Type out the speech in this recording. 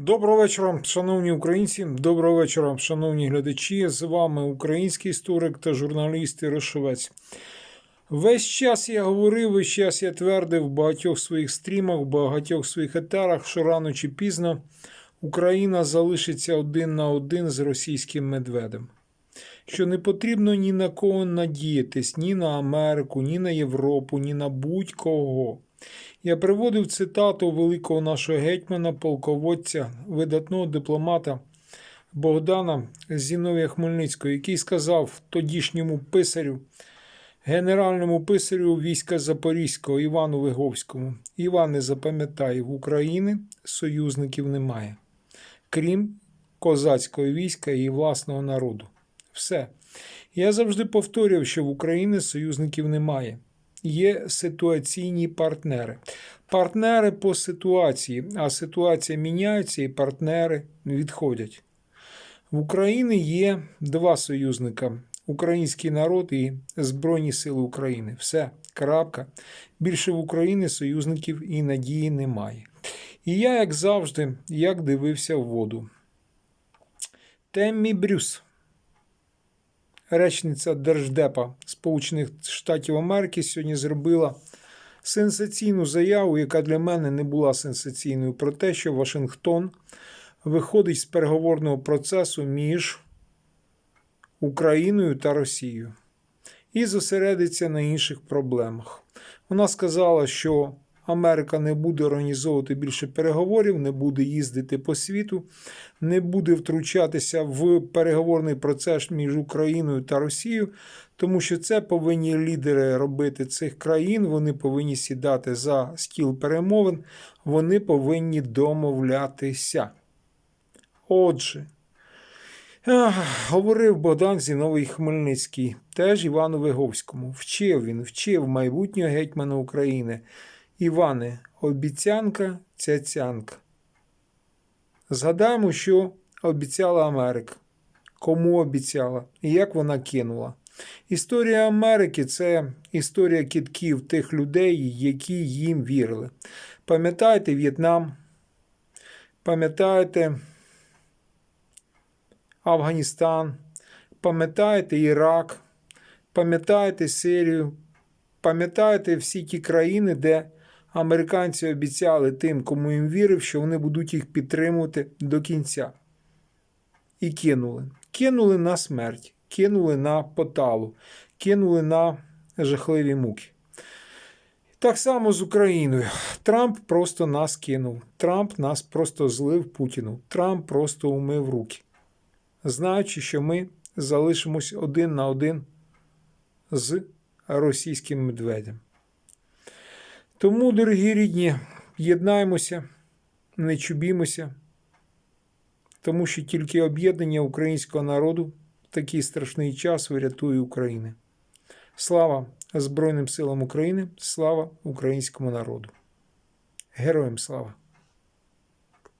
Доброго вечора, шановні українці. Доброго вечора, шановні глядачі. З вами український історик та журналіст Ірошовець. Весь час я говорив, весь час я твердив в багатьох своїх стрімах, в багатьох своїх етерах, що рано чи пізно Україна залишиться один на один з російським медведем. Що не потрібно ні на кого надіятись, ні на Америку, ні на Європу, ні на будь-кого. Я приводив цитату великого нашого гетьмана, полководця, видатного дипломата Богдана Зіновія Хмельницького, який сказав тодішньому писарю, генеральному писарю війська Запорізького Івану Виговському: Іване, запам'ятай, в України союзників немає, крім козацького війська і власного народу. Все. Я завжди повторював, що в Україні союзників немає є ситуаційні партнери. Партнери по ситуації, а ситуація міняється, і партнери відходять. В Україні є два союзника: український народ і Збройні Сили України. Все, крапка. Більше в Україні союзників і надії немає. І я, як завжди, як дивився в воду. Теммі Брюс речниця Держдепа Сполучених Штатів Америки сьогодні зробила сенсаційну заяву, яка для мене не була сенсаційною, про те, що Вашингтон виходить з переговорного процесу між Україною та Росією і зосередиться на інших проблемах. Вона сказала, що Америка не буде організовувати більше переговорів, не буде їздити по світу, не буде втручатися в переговорний процес між Україною та Росією, тому що це повинні лідери робити цих країн. Вони повинні сідати за стіл перемовин, вони повинні домовлятися. Отже. Говорив Богдан Зіновий Хмельницький, теж Івану Виговському. Вчив він, вчив майбутнього гетьмана України. Іване, обіцянка цяцянка. Згадаємо, що обіцяла Америка. Кому обіцяла і як вона кинула. Історія Америки це історія кітків тих людей, які їм вірили. Пам'ятаєте В'єтнам? Пам'ятаєте Афганістан? Пам'ятаєте Ірак? Пам'ятаєте Сирію? Пам'ятаєте всі ті країни, де американці обіцяли тим, кому їм вірив, що вони будуть їх підтримувати до кінця. І кинули. Кинули на смерть, кинули на поталу, кинули на жахливі муки. Так само з Україною. Трамп просто нас кинув. Трамп нас просто злив Путіну. Трамп просто умив руки, знаючи, що ми залишимось один на один з російським медведем. Тому, дорогі рідні, єднаємося, не чубімося, тому що тільки об'єднання українського народу в такий страшний час врятує Україну. Слава Збройним силам України, слава українському народу. Героям слава!